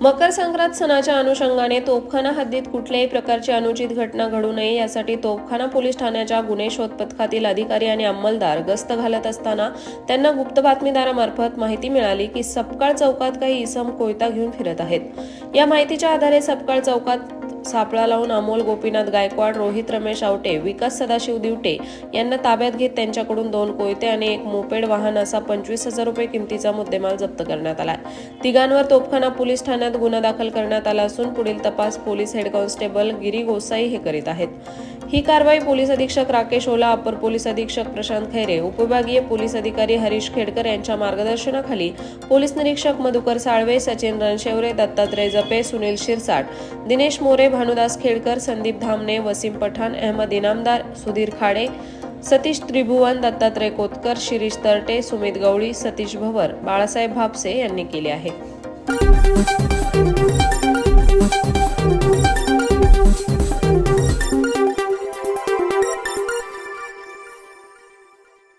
मकर संक्रांत सणाच्या अनुषंगाने तोफखाना हद्दीत कुठल्याही प्रकारची अनुचित घटना घडू नये यासाठी तोफखाना पोलीस ठाण्याच्या गुन्हे शोध पथकातील अधिकारी आणि अंमलदार गस्त घालत असताना त्यांना गुप्त बातमीदारामार्फत माहिती मिळाली की सपकाळ चौकात काही इसम कोयता घेऊन फिरत आहेत. या माहितीच्या आधारे सपकाळ चौकात सापळा लावून अमोल गोपीनाथ गायकवाड रोहित रमेश आवटे विकास सदाशिव दिवटे यांना ताब्यात घेत त्यांच्याकडून दोन कोयते आणि एक मोपेड वाहन असा पंचवीस हजार रुपये किमतीचा मुद्देमाल जप्त करण्यात आलाय तिघांवर तोफखाना पोलीस ठाण्यात गुन्हा दाखल करण्यात आला असून पुढील तपास police head constable Giri Gosai हे करीत आहेत. ही कारवाई पोलीस अधीक्षक राकेश ओला अपर पोलीस अधीक्षक प्रशांत खैरे उपविभागीय पोलीस अधिकारी हरीश खेडकर यांच्या मार्गदर्शनाखाली पोलीस निरीक्षक मधुकर साळवे सचिन रणशेवरे दत्तात्रय जपे सुनील शिरसाट दिनेश मोरे भानुदास खेडकर संदीप धामणे वसीम पठाण अहमद इनामदार सुधीर खाडे सतीश त्रिभुवन दत्तात्रय कोतकर शिरीष तरटे सुमित गवळी सतीश भवर बाळासाहेब भापसे यांनी केले आहे.